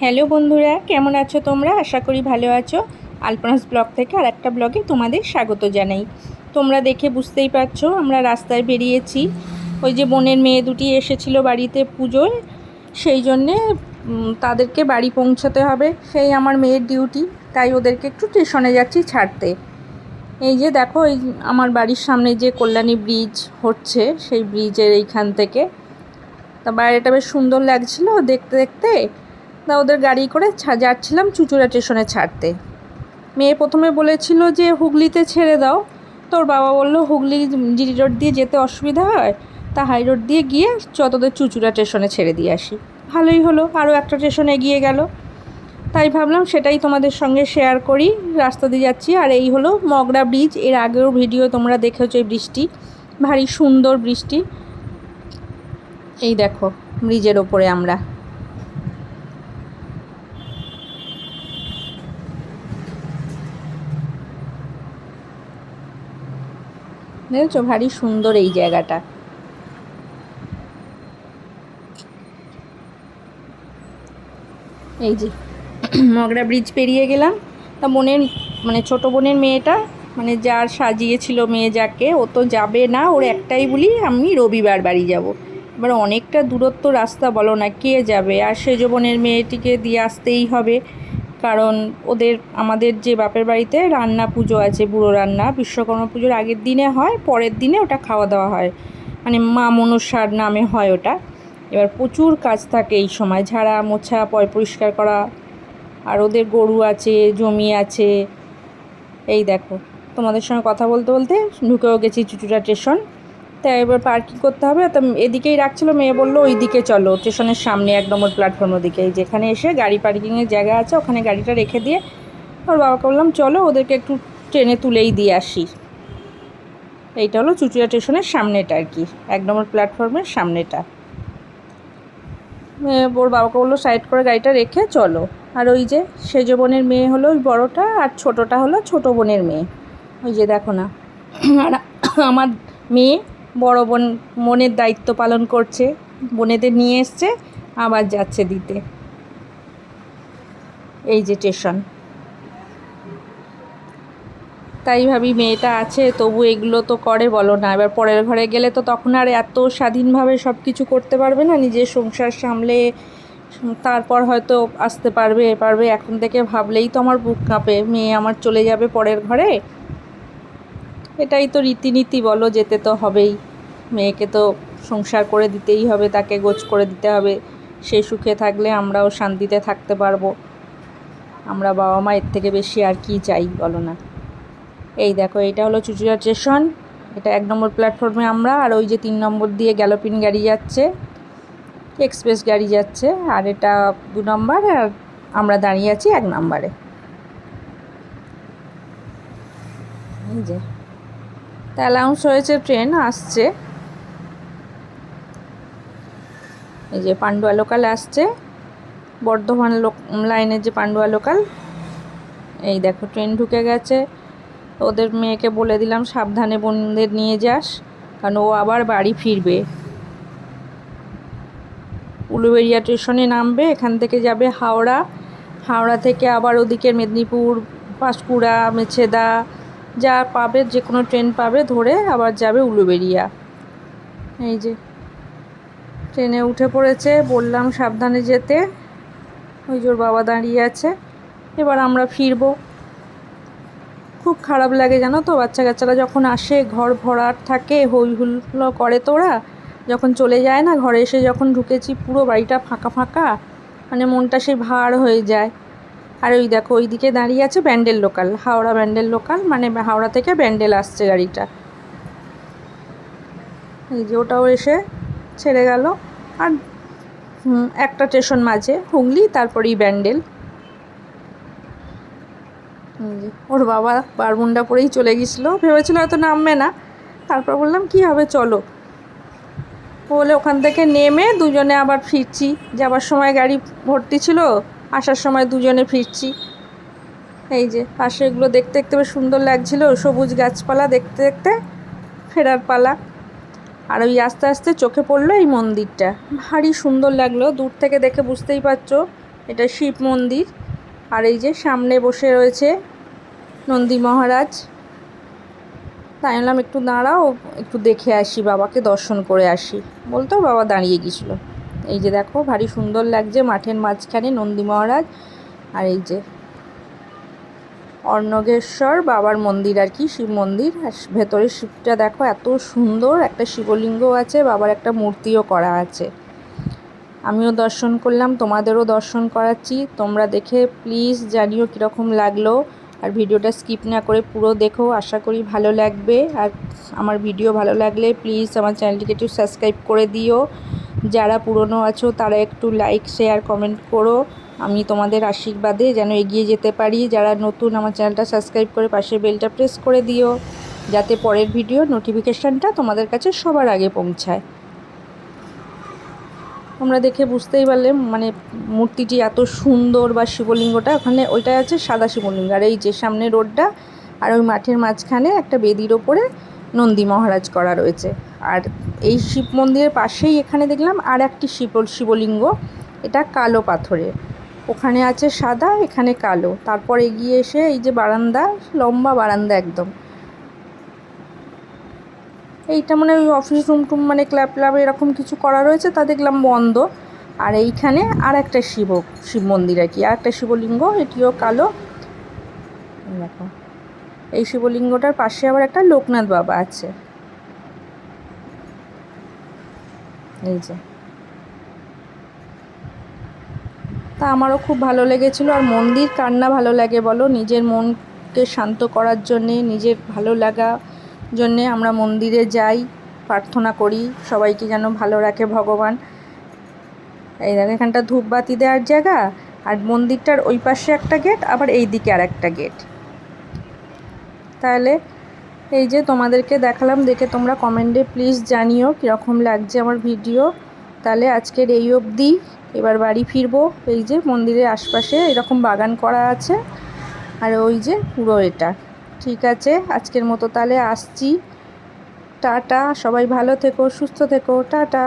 Hello বন্ধুরা, কেমন আছো তোমরা? আশা করি ভালো আছো। আলপনাস ব্লগ থেকে আর একটা ব্লগে তোমাদের স্বাগত জানাই। তোমরা দেখে বুঝতেই পারছ, আমরা রাস্তায় বেরিয়েছি। ওই যে বোনের মেয়ে দুটি এসেছিল বাড়িতে পুজোয়, সেই জন্যে তাদেরকে বাড়ি পৌঁছাতে হবে। সেই আমার মেয়ের ডিউটি, তাই ওদেরকে একটু স্টেশনে যাচ্ছি ছাড়তে। এই যে দেখো, এই আমার বাড়ির সামনে যে কল্যাণী ব্রিজ হচ্ছে, সেই ব্রিজের এইখান থেকে। তা বাইরেটা বেশ সুন্দর লাগছিল দেখতে দেখতে। তা ওদের গাড়ি করে যাচ্ছিলাম চুচুড়া স্টেশনে ছাড়তে। মেয়ে প্রথমে বলেছিল যে, হুগলিতে ছেড়ে দাও। তোর বাবা বলল, হুগলি জিরি রোড দিয়ে যেতে অসুবিধা হয়, তা হাই রোড দিয়ে গিয়ে যতদের চুচুড়া স্টেশনে ছেড়ে দিয়ে আসি। ভালোই হলো, আরও একটা স্টেশনে এগিয়ে গেল। তাই ভাবলাম সেটাই তোমাদের সঙ্গে শেয়ার করি, রাস্তা দিয়ে যাচ্ছি। আর এই হলো মগরা ব্রিজের আগেও ভিডিও তোমরা দেখেছ এই বৃষ্টি, ভারী সুন্দর বৃষ্টি। এই দেখো ব্রিজের ওপরে আমরা। দেখেছ? ভারী সুন্দর এই জায়গাটা। এই যে, মগরা ব্রিজ পেরিয়ে গেলাম। তা বোনের মানে ছোট বোনের মেয়েটা মানে যার সাজিয়েছিল মেয়ে যাকে, ও তো যাবে না। ওর একটাই বলি, আমি রবিবার বাড়ি যাব। এবার অনেকটা দূরত্ব রাস্তা বলো না, কে যাবে? আর সেজ বোনের মেয়েটিকে দিয়ে আসতেই হবে। কারণ ওদের, আমাদের যে বাপের বাড়িতে রান্না পুজো আছে, বুড়ো রান্না, বিশ্বকর্মা পুজোর আগের দিনে হয়, পরের দিনে ওটা খাওয়া দাওয়া হয়। মানে মা মনসার নামে হয় ওটা। এবার প্রচুর কাজ থাকে এই সময়, ঝাড়া, মোছা, পয় পরিষ্কার করা। আর ওদের গরু আছে, জমি আছে। এই দেখো, তোমাদের সঙ্গে কথা বলতে বলতে ঢুকেও গেছি চুচুড়া স্টেশন। তা এবার পার্কিং করতে হবে। তা এদিকেই রাখছিল, মেয়ে বলল ওই দিকে চলো স্টেশনের সামনে এক নম্বর প্ল্যাটফর্মের দিকে যেখানে এসে গাড়ি পার্কিংয়ের জায়গা আছে, ওখানে গাড়িটা রেখে দিয়ে ওর বাবাকে বললাম, চলো, ওদেরকে একটু ট্রেনে তুলেই দিয়ে আসি। এইটা হলো চুচুড়া স্টেশনের সামনেটা আর কি এক নম্বর প্ল্যাটফর্মের সামনেটা। ওর বাবাকে বলল সাইড করে গাড়িটা রেখে চলো। আর ওই যে সেজ বোনের মেয়ে হলো ওই বড়োটা, আর ছোটোটা হলো ছোটো বোনের মেয়ে। ওই যে দেখো না, আর আমার মেয়ে বড় বোন মনের দায়িত্ব পালন করছে, বোনেদের নিয়ে এসছে, আবার যাচ্ছে দিতে। এই যে স্টেশন তাই ভাবি মেয়েটা আছে, তবু এগুলো তো করে বলো না। এবার পরের ঘরে গেলে তো তখন আর এত স্বাধীনভাবে সব কিছু করতে পারবে না, নিজের সংসার সামলে, তারপর হয়তো আসতে পারবে, এ পারবে, এখন থেকে ভাবলেই তো আমার বুক কাঁপে, মেয়ে আমার চলে যাবে পরের ঘরে। এটাই তো রীতিনীতি, বলো যেতে তো হবেই। মেয়েকে তো সংসার করে দিতেই হবে, তাকে গোছ করে দিতে হবে। সে সুখে থাকলে আমরাও শান্তিতে থাকতে পারব। আমরা বাবা মা এর থেকে বেশি আর কি চাই বলো না? এই দেখো, এটা হলো চুচুড়া স্টেশন এটা এক নম্বর প্ল্যাটফর্মে আমরা, আর ওই যে তিন নম্বর দিয়ে গ্যালোপিন গাড়ি যাচ্ছে। এক্সপ্রেস গাড়ি যাচ্ছে, আর এটা দু নম্বর, আর আমরা দাঁড়িয়ে আছি এক নম্বরে। এই যে। তা অ্যালাউন্স হয়েছে ট্রেন আসছে। এই যে পান্ডুয়া লোকাল আসছে। বর্ধমান লোক, লাইনের যে পান্ডুয়া লোকাল, এই দেখো, ট্রেন ঢুকে গেছে। ওদের মেয়েকে বলে দিলাম, সাবধানে বোনদের নিয়ে যাস, কারণ ও আবার বাড়ি ফিরবে। উলুবেড়িয়া স্টেশনে নামবে, এখান থেকে যাবে হাওড়া। হাওড়া থেকে আবার ওদিকে মেদিনীপুর, পাঁশকুড়া, মেছেদা, যা পাবে যে কোনো ট্রেন পাবে ধরে আবার যাবে উলুবেড়িয়া। এই যে ট্রেনে উঠে পড়েছে, বললাম সাবধানে যেতে। ওই জোর বাবা দাঁড়িয়ে আছে। এবার আমরা ফিরবো। খুব খারাপ লাগে জানো তো বাচ্চা কাচ্চারা যখন আসে, ঘর ভরাট থাকে হই হুল্লো করে তো ওরা। যখন চলে যায় না ঘরে, এসে যখন ঢুকেছি, পুরো বাড়িটা ফাঁকা ফাঁকা মানে মনটা সেই ভার হয়ে যায়। আর ওই দেখো ওই দিকে দাঁড়িয়ে আছে ব্যান্ডেল লোকাল, হাওড়া ব্যান্ডেল লোকাল মানে হাওড়া থেকে ব্যান্ডেল আসছে গাড়িটা। এই যে ওটাও এসে ছেড়ে গেল। আর একটা স্টেশন মাঝে, হুগলি, তারপরেই ব্যান্ডেল। ওর বাবা বারমুন্ডা পরেই চলে গেছিল। ভেবেছিল হয়তো নামবে না। তারপর বললাম, কি হবে, চলো। বলে ওখান থেকে নেমে দুজনে আবার ফিরছি। যাবার সময় গাড়ি ভর্তি ছিল, আসার সময় দুজনে ফিরছি। এই যে, পাশে এগুলো দেখতে দেখতে বেশ সুন্দর লাগছিল। সবুজ গাছপালা দেখতে দেখতে ফেরার পালা। আর ওই আস্তে আস্তে চোখে পড়ল এই মন্দিরটা। ভারী সুন্দর লাগল, দূর থেকে দেখে বুঝতেই পারছ, এটা শিব মন্দির। আর এই যে সামনে বসে রয়েছে নন্দী মহারাজ। তাই বললাম, একটু দাঁড়াও, একটু দেখে আসি, বাবাকে দর্শন করে আসি। বলতো, বাবা দাঁড়িয়ে গেছিল এই যে দেখো, ভারী সুন্দর লাগছে মাঠের মাঝখানে নন্দী মহারাজ। আর এই যে অর্ণগেশ্বর, বাবার মন্দির আর কি, শিব মন্দির। আর ভেতরে শিবটা দেখো, এত সুন্দর, একটা শিবলিঙ্গ আছে, বাবার একটা মূর্তিও করা আছে। আমিও দর্শন করলাম, তোমাদেরও দর্শন করাচ্ছি। তোমরা দেখে প্লিজ জানিও কীরকম লাগল। আর ভিডিওটা স্কিপ না করে পুরো দেখো, আশা করি ভালো লাগবে। আর আমার ভিডিও ভালো লাগলে প্লিজ আমার চ্যানেলটিকে একটু সাবস্ক্রাইব করে দিও। যারা পুরনো আছো, তারা একটু লাইক শেয়ার কমেন্ট করো। আমি তোমাদের আশীর্বাদে যেন এগিয়ে যেতে পারি। যারা নতুন আমার চ্যানেলটা সাবস্ক্রাইব করে পাশে বেলটা প্রেস করে দিও, যাতে পরের ভিডিও নোটিফিকেশানটা তোমাদের কাছে সবার আগে পৌঁছায়। তোমরা দেখে বুঝতেই পারলে মানে মূর্তিটি এত সুন্দর বা শিবলিঙ্গটা, ওখানে ওইটা আছে সাদা শিবলিঙ্গ। আর এই যে সামনে রোডটা, আর ওই মাঠের মাঝখানে একটা বেদির ওপরে নন্দী মহারাজ করা রয়েছে। আর এই শিব মন্দিরের পাশেই এখানে দেখলাম আর একটি শিব, শিবলিঙ্গ। এটা কালো পাথরের। ওখানে আছে সাদা, এখানে কালো। তারপর এগিয়ে এসে এই যে বারান্দা, লম্বা বারান্দা একদম। এইটা মানে ওই অফিস রুম টুম মানে ক্লাব ক্লাব এরকম কিছু করা রয়েছে, তা দেখলাম বন্ধ। আর এইখানে আর একটা শিব শিব মন্দির আর কি। আর একটা শিবলিঙ্গ, এটিও কালো। দেখো। এই শিবলিঙ্গটার পাশে আবার একটা লোকনাথ বাবা আছে। এই যে। তা আমারও খুব ভালো লেগেছিলো। আর মন্দির কার না ভালো লাগে বলো? নিজের মনকে শান্ত করার জন্যে, নিজের ভালো লাগা জন্যে আমরা মন্দিরে যাই, প্রার্থনা করি, সবাইকে যেন ভালো রাখে ভগবান। এই দেখ, এখানটা ধূপবাতি দেওয়ার জায়গা, আর মন্দিরটার ওই পাশে একটা গেট, আবার এই দিকে আর একটা গেট। তাহলে এই যে তোমাদেরকে দেখালাম, দেখে তোমরা কমেন্টে প্লিজ জানিও কীরকম লাগছে আমার ভিডিও তাহলে আজকের এই অবধি। এবার বাড়ি ফিরবো, এই যে মন্দিরের আশপাশে এরকম বাগান করা আছে, আর ওই যে পুরো এটা। ঠিক আছে, আজকের মতো তাহলে আসছি। টাটা, সবাই ভালো থেকো, সুস্থ থেকো, টাটা।